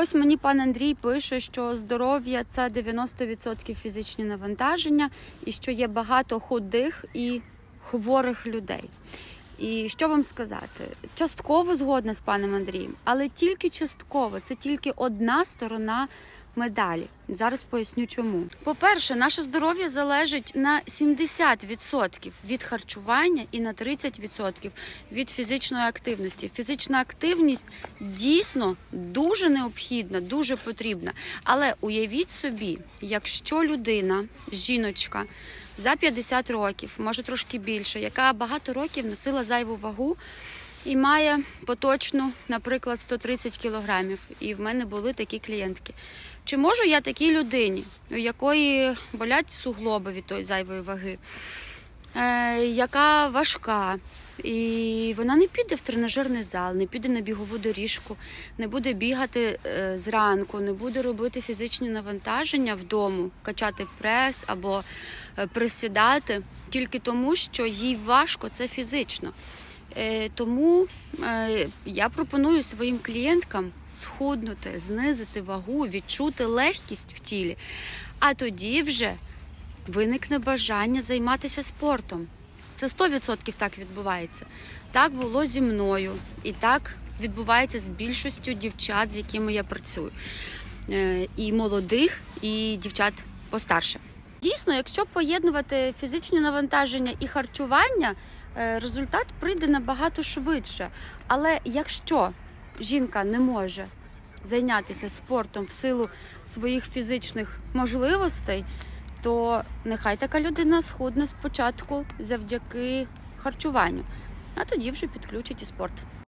Ось мені пан Андрій пише, що здоров'я це 90% фізичні навантаження, і що є багато худих і хворих людей. І що вам сказати? Частково згодна з паном Андрієм, але тільки частково. Це тільки одна сторона медалі. Зараз поясню чому. По-перше, наше здоров'я залежить на 70% від харчування і на 30% від фізичної активності. Фізична активність дійсно дуже необхідна, дуже потрібна. Але уявіть собі, якщо людина, жіночка за 50 років, може трошки більше, яка багато років носила зайву вагу. І має поточну, наприклад, 130 кілограмів. І в мене були такі клієнтки. Чи можу я такій людині, у якої болять суглоби від тої зайвої ваги, е, яка важка, і вона не піде в тренажерний зал, не піде на бігову доріжку, не буде бігати е, зранку, не буде робити фізичні навантаження вдома, качати прес або е, присідати, тільки тому, що їй важко це фізично. Е, Тому е, я пропоную своїм клієнткам схуднути, знизити вагу, відчути легкість в тілі, а тоді вже виникне бажання займатися спортом. Це 100% так відбувається. Так було зі мною, і так відбувається з більшістю дівчат, з якими я працюю. Е, І молодих, і дівчат постарше. Дійсно, якщо поєднувати фізичні навантаження і харчування, результат прийде набагато швидше. Але якщо жінка не може зайнятися спортом в силу своїх фізичних можливостей, то нехай така людина схудне спочатку завдяки харчуванню, а тоді вже підключить і спорт.